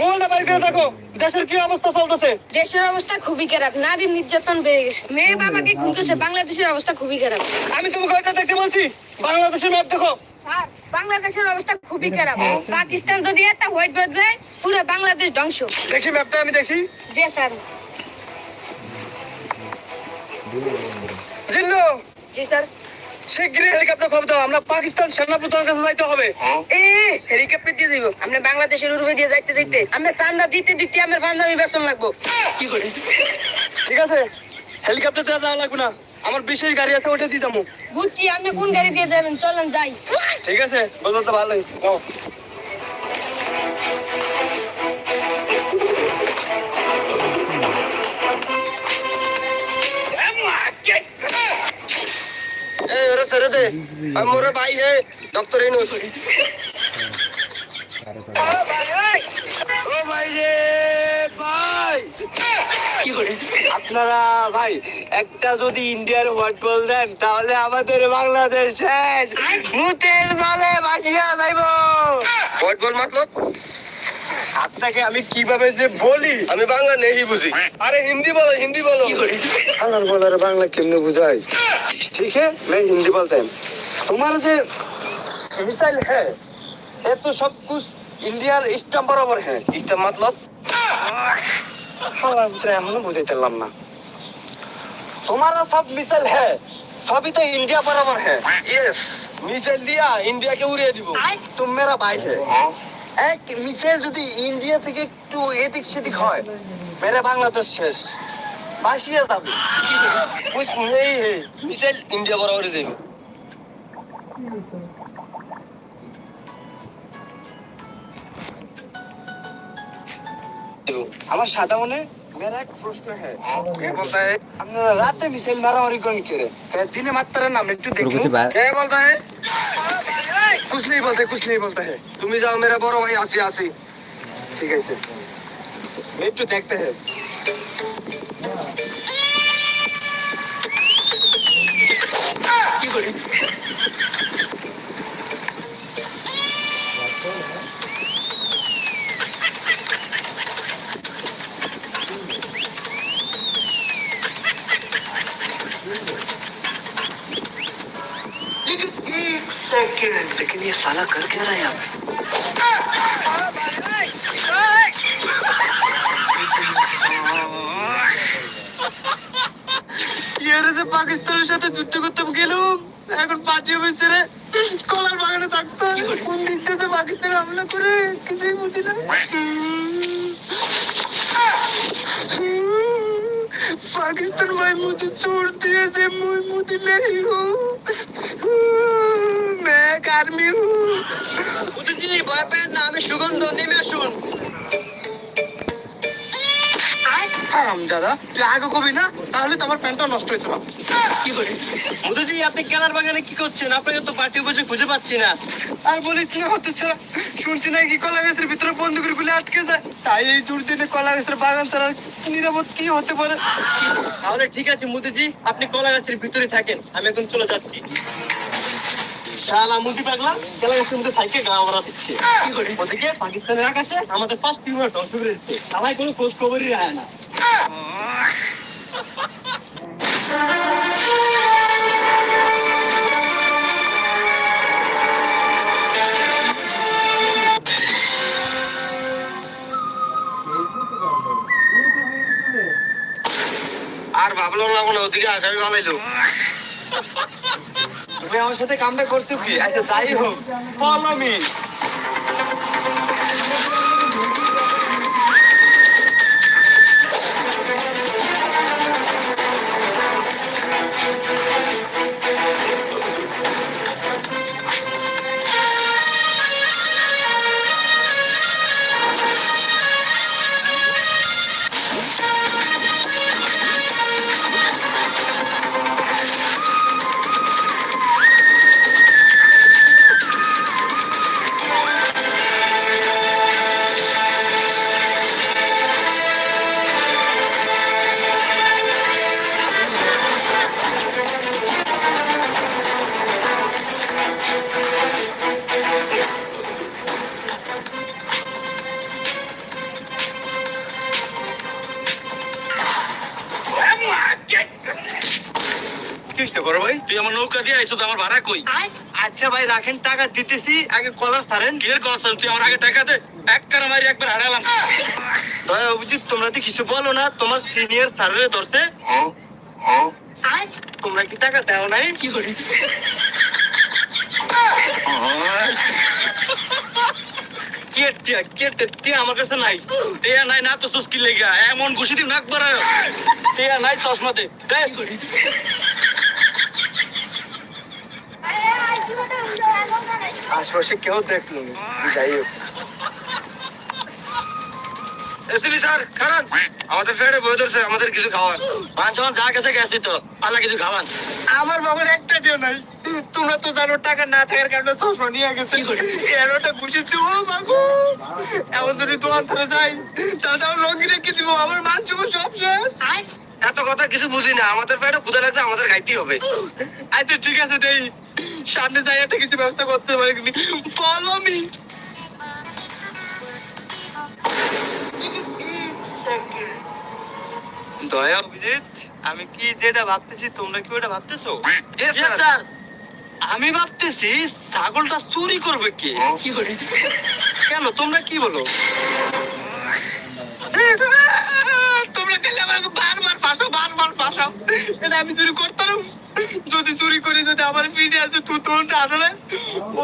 মোবাইলটা বাইর করে দেখো দেশের কি অবস্থা চলতেছে? দেশের অবস্থা খুবই খারাপ নারীর নির্যাতন বেড়ে গেছে। মেয়ে বাবাকে খুন করছে বাংলাদেশের অবস্থা খুবই খারাপ। আমি তোমাকে ওইটা দেখতে বলছি বাংলাদেশের ম্যাপ দেখো। স্যার বাংলাদেশের অবস্থা খুবই খারাপ। পাকিস্তান যদি একটা হোয়াইট দেয় পুরো বাংলাদেশ ধ্বংস। দেখি ম্যাপটা আমি দেখি। যে স্যার। জিল্লু! জি স্যার। শিগগিরই হেলিকপ্টার খবর দাও আমরা পাকিস্তান সেনাপ্রধানের কাছে যাইতে হবে। এ হেলিকপ্টার দিয়ে দিব আমরা বাংলাদেশের উড়বে দিয়ে যাইতে যাইতে আমরা সান্না দিতে দিতে আমার পাঞ্জাবি বেতন লাগবো। কি করে? ঠিক আছে হেলিকপ্টার দিয়ে যাওয়া লাগবে না। আমার বিশেষ গাড়ি আছে ওটা দিয়ে যাব। বুঝছি আপনি কোন গাড়ি দিয়ে যাবেন? চলেন যাই। ঠিক আছে বলতে তো ভালোই। ছেড়ে দে। মোরে ভাই হে ডক্টর ইনুস ও ভাই রে ভাই। আপনারা ভাই একটা যদি ইন্ডিয়ার হোয়াট বল দেন তাহলে আমাদের বাংলাদেশ ভূতের জলে ভাসিয়া যাইব। হোয়াট বল মতলব আপনাকে আমি কীভাবে যে বলি আমি বাংলা নেই বুঝি। আরে হিন্দি বলো হিন্দি বলো। আমার বলার বাংলা কেমনে বুঝাই? ঠিক है হিন্দি हिंदी তোমার যে মিসাইল হ্যাঁ এ তো সব কুছ ইন্ডিয়ার স্টাম বরাবর হ্যাঁ স্টাম মতলব? এখনও বুঝাইতে পারলাম না। তোমার সব মিসাইল হ্যাঁ সবই তো ইন্ডিয়া বরাবর হ্যাঁ ইয়েস মিসাইল দিয়া ইন্ডিয়াকে উড়িয়ে দিব। তুমি মেরা ভাই হ্যাঁ। এক মিসাইল যদি ইন্ডিয়া থেকে একটু এদিক সেদিক হয় মেরে বাংলাদেশ শেষ। বাসিয়া যাবে। মিসাইল ইন্ডিয়া বরাবর দেবে আমার সাদা মনে मेरा एक प्रश्न है क्या बोलता है रात में मिसाइल मारा বলতে হয় कुछ नहीं बोलते कुछ नहीं बोलता है তুমি যাও मेरा বড় ভাই আসি আসি ঠিক আছে একটু দেখতে है एक लेकिन ये साला कर क्या रहा है यहाँ पे ইয়ারে যে পাকিস্তানের সাথে যুদ্ধ করতে গেলুম এখন পার্টি অফিসারে কলার বাগানে থাকতো কোন দিক থেকে পাকিস্তানে হামলা করে কিছুই বুঝি না पाकिस्तान भाई मुझे छोड़ दिया से मुझ मुझे नहीं हूँ मैं एक आर्मी हूँ जी ভয় পেন না আমি সুগন্ধ নেমে আসুন হারামজাদা তুই আগে কবি না তাহলে তো আমার প্যান্টটা নষ্ট হইতো না কি করি মোদিজি আপনি কেনার বাগানে কি করছেন আপনাকে তো পার্টি বসে খুঁজে পাচ্ছি না আর বলিস না হতে ছাড়া শুনছি না কি কলা গাছের ভিতরে বন্দুকের গুলি আটকে যায় তাই এই দুর্দিনে কলা গাছের বাগান ছাড়া আর নিরাপদ কি হতে পারে? তাহলে ঠিক আছে মুদিজি আপনি কলা গাছের ভিতরে থাকেন আমি এখন চলে যাচ্ছি। শালা মুদি পাগলা কলা গাছের মধ্যে থাকে গা মারা দিচ্ছে। ওদিকে পাকিস্তানের আকাশে আমাদের ফার্স্ট টিউমার ধ্বংস করে দিচ্ছে। সবাই কোনো খোঁজ খবরই রায় না। ওদিকে তুমি আমার সাথে কামটা করছ কি? আচ্ছা যাই হোক। ফলো মি তুই দিয়ে আইছো আমার ভাড়া কই? আচ্ছা ভাই রাখেন টাকা দিতেছি আগে কলার সারেন কিয়ের কলার সারেন তুই আমার আগে টাকা দে এক কারা মারি একবার হারালাম। দয়া অভিজিৎ তোমরা তো কিছু বলো না তোমার সিনিয়র স্যারের ধরছে। তোমরা কি টাকা দাও নাই? কি করে? টিয়া আমার কাছে নাই। টিয়া নাই না তো সুস্কি লেগে এমন ঘুষি দিন নাক বাড়ায় টিয়া নাই চশমাতে দে আশপাশে কেউ দেখল যাই হোক। এসবি স্যার খারাপ আমাদের ফেরে বই ধরছে আমাদের কিছু খাওয়ান। পাঁচ যা গেছে গেছি তো আল্লাহ কিছু খাওয়ান। আমার বাবার একটা দিও নাই। তোমরা তো জানো টাকা না থাকার কারণে চশমা নিয়ে গেছে। এরোটা মাগো এখন যদি দোকান ধরে যাই তাহলে আমার রঙি রেখে দিব আমার মান চুমো সব শেষ। এত কথা কিছু বুঝি না আমাদের পেটে ক্ষুদা লাগছে আমাদের খাইতেই হবে। আচ্ছা ঠিক আছে দেই। সামনে যাই একটা কিছু ব্যবস্থা করতে পারি ফলো মি দয়া অভিজিৎ আমি কি যেটা ভাবতেছি তোমরা কি ওটা ভাবতেছো? আমি ভাবতেছি ছাগলটা চুরি করবে কে? কি করে? কেন? তোমরা কি বলো? তোমরা বারবার ফাঁসো বারবার ফাঁসাও এটা আমি চুরি করতাম। যদি চুরি করে, যদি আমার ফিরে আসে তুই তোর আসলে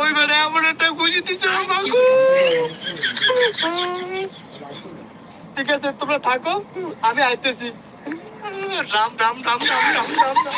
ওই মানে এমন একটা খুশি দিচ্ছে ঠিক আছে, তোমরা থাকো, আমি আইতেছি। রাম রাম রাম রাম রাম রাম রাম।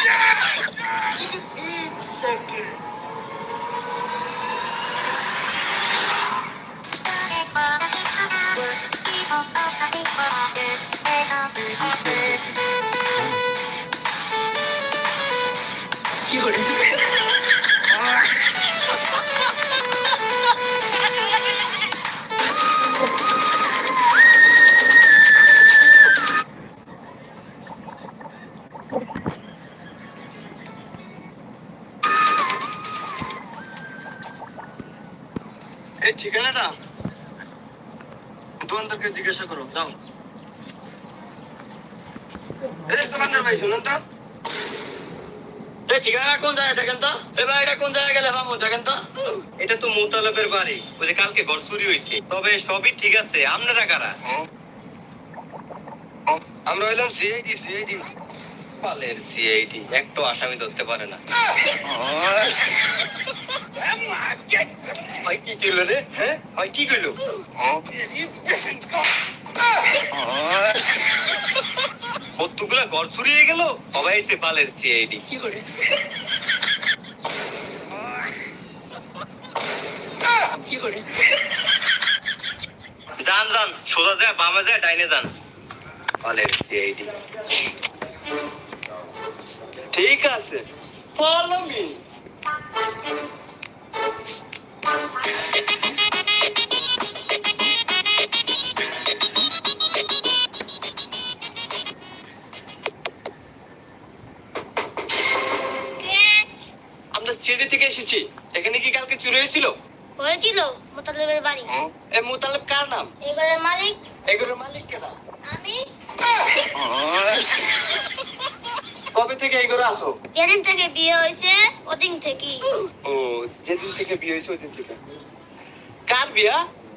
এই ঠিকানাটা? দোকানদারকে জিজ্ঞাসা করো যাও। এই দোকানদার ভাই শুনুন তো। এই ঠিকানা কোন জায়গায় দেখেন তো? এবার এটা কোন জায়গায় গেলে মামু দেখেন তো? এটা তো মুতালেবের বাড়ি ওই যে কালকে ঘর চুরি হয়েছে। তবে সবই ঠিক আছে আপনারা কারা? আমরা হইলাম সিআইডি সিআইডি। পালের সিআইডি একটু আসামি ধরতে পারে না। ভাই কি করল রে? হ্যাঁ? ভাই কি করল কতগুলা ঘর চুরিয়ে গেল সবাই এসে পালের সিআইডি কি করে? কি করে? যান যান সোজা যায় বামে যায় ডাইনে যান। পালের সিআইডি ঠিক আছে। ফলো মি আমরা সিডি থেকে এসেছি। এখানে কি কালকে চুরি হয়েছিল? হয়েছিল মোতালেবের বাড়ি। এ মুতালেব কার নাম? এগুলোর মালিক এগুলোর মালিক কেনা আমি কবে থেকে এগুলো আসো? যেদিন থেকে বিয়ে হয়েছে ওদিন থেকেই। ও যেদিন থেকে বিয়ে হয়েছে ওই দিন থেকে। কার বিয়া?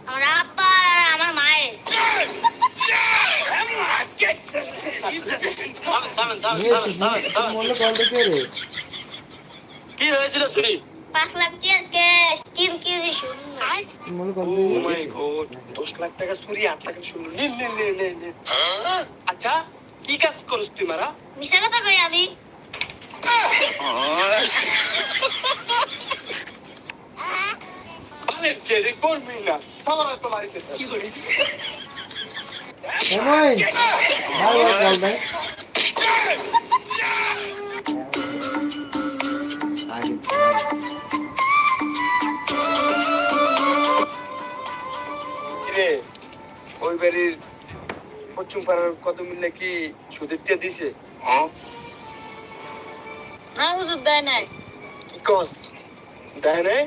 আমার আব্বা আর আমার মায়ের। কি হয়েছিল শুনি? পাঁচ লাখ টিয়ার ক্যাশ তিন কেজি শূন্য ও মাই গড দশ লাখ টাকা চুরি আট লাখ নে নে আচ্ছা কি কাজ করিস তুই মারা। মিশা কথা কই আমি? ভালের করবি না তো কি করে? ওই বাড়ির পশ্চিম পাড়ার কত মিললে কি সুদের টিয়া দিছে না হুজুর দেয় নাই। কি কস? দেয় নাই?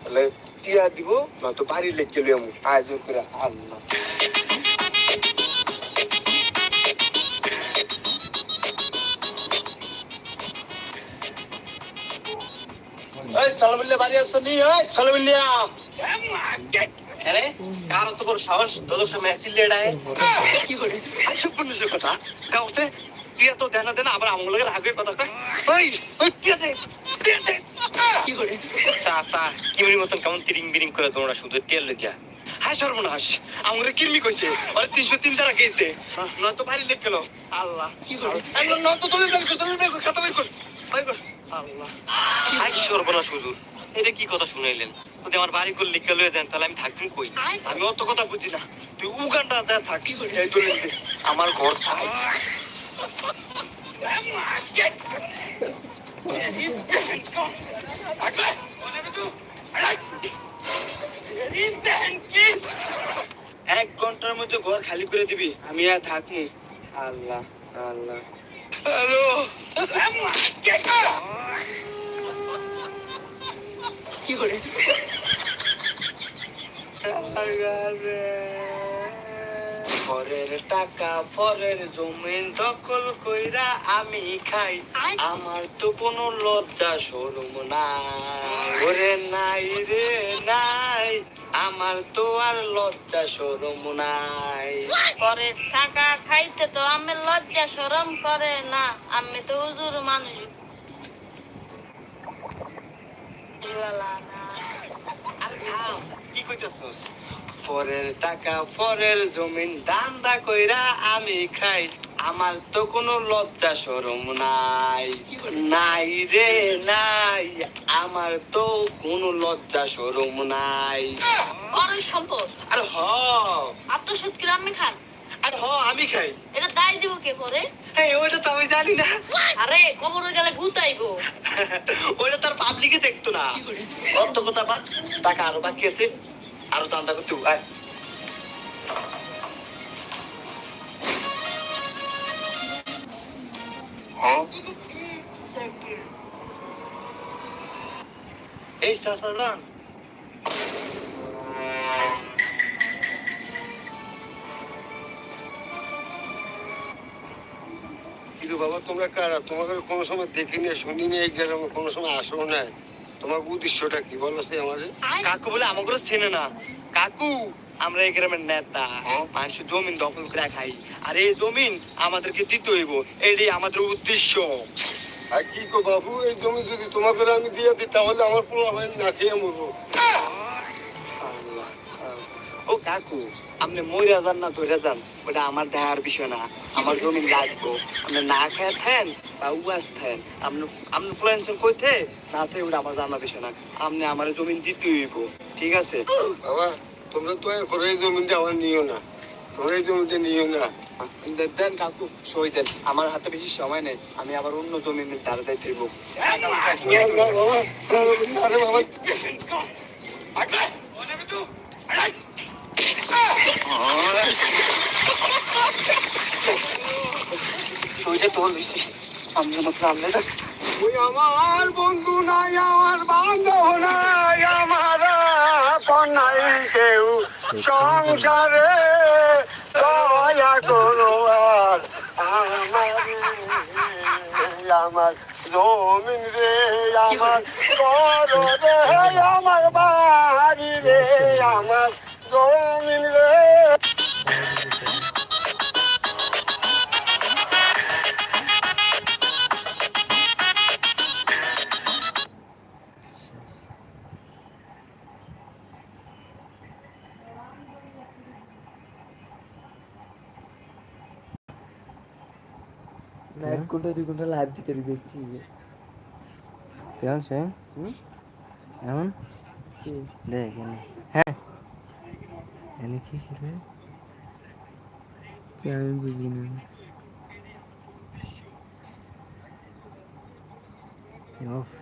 তাহলে টিয়া দিব না তো বাড়ি লেগে গেল আয়োজন করে আল্লাহ। মিল্লে বাড়ি আসছো নি? আরে কার তো বড় সাহস? তোদের আসিলে এটাই কি করে? পুলিশের কথা। কাউতে টিয়া তো দেনা দেনা আবার আমগুলো আগে কথা কয়। ওই ওই টিয়া দে টিয়া দে। কি করে? চা চা কিমির মতন কেমন তিরিং বিরিং করে তোমরা শুধু তেল লেগিয়া হাই সর্বনাশ আমরা কিরমি কইছে? আর তিনশো তিন টাকা কেছে নয়তো বাড়ি লেগ গেল আল্লাহ। কি করে? নয়তো তুমি বের কর তুমি বের কর খাতা বের কর। আল্লাহ। হাই সর্বনাশ হুজুর। এটা কি কথা শুনাইলেন? যদি আমার বাড়ি করে লিখে লয়ে দেন তাহলে আমি থাকতাম কই? আমি অত কথা বুঝি না। তুই উগান্ডা দেয় থাক। আমার ঘর থাক এক ঘণ্টার মধ্যে ঘর খালি করে দিবি আমি আর থাকি আল্লাহ আল্লাহ। হ্যালো। কি করে? পরের টাকা পরের জমিন দখল কইরা আমি খাই। আমার তো কোনো লজ্জা শরম নাই। ওরে নাই রে নাই আমার তো আর লজ্জা শরম নাই। পরে টাকা খাইতে তো আমি লজ্জা শরম করে না। আমি তো হুজুর মানুষ ওয়ালা না। আর থাম, কি কইতাছস পরের টাকা পরের জমিন দান্দা কইরা আমি খাই আমার তো কোনো লজ্জা শরম নাই। নাই রে নাই আমার তো কোনো লজ্জা শরম নাই বড় সম্পদ। আর হ। আত্মসৎ করে আমি খান আর হ আমি খাই। এটা দায় দিব কে পরে? এই ওইটা তো আমি জানি না। আরে কবরে গেলে গুতাইবো। ওইটা তার পাবলিকে দেখতো না। কি কথা বাদ টাকা আরও বাকি আছে। আরও দান্দা করতে আয়। এই চাষাদান তোমরা কারা? তোমাকে কোনো সময় দেখিনি শুনিনি এই গ্রামে কোনো সময় আসো না তোমার উদ্দেশ্যটা কি বলো সে আমাদের কাকু বলে আমাকে চেনে না। কাকু আমরা এই গ্রামের নেতা। মানুষ জমিন দখল করে খাই। আর এই জমিন আমাদেরকে দিতে হইব। এটাই আমাদের উদ্দেশ্য। আর কি গো বাবু এই জমি যদি তোমাকে আমি দিয়ে দিই তাহলে আমার পুরো আমি না খেয়ে মরবো। ও কাকু আপনি মরে যান না ধরে যান ওটা আমার দেখার বিষয় না আমার জমি লাগবো আপনি না খেয়ে থেন বা উয়াস থেন আপনি আপনি ফ্লুয়েন্সের কইতে না থাকে ওটা আমার জানার বিষয় না আপনি আমার জমিন দিতে হইব ঠিক আছে বাবা তোমরা তো করে এই জমিটা আমার নিও না তোমরা এই জমিটা নিও না দেন কাকু সই দেন আমার হাতে বেশি সময় নেই আমি আবার অন্য জমি তাড়াতাড়ি দেবো না, না, বাবা সইটা তোর বেশি আমি যেন সামনে দেখ। ওই আমার বন্ধু নাই, আমার বান্ধব নাই, আমার আপন নাই কেউ। সংসারে দয়া করো আর আমার আমার জমিন রে, আমার ঘর রে, আমার বাড়ি আমার না এক ঘণ্টা দুই ঘণ্টা লাইভ দিতে পারবি কি কেমন সে? এমন দেখ এনে। হ্যাঁ। এনে কি খেলে? কি আমি বুঝি না। ওফ।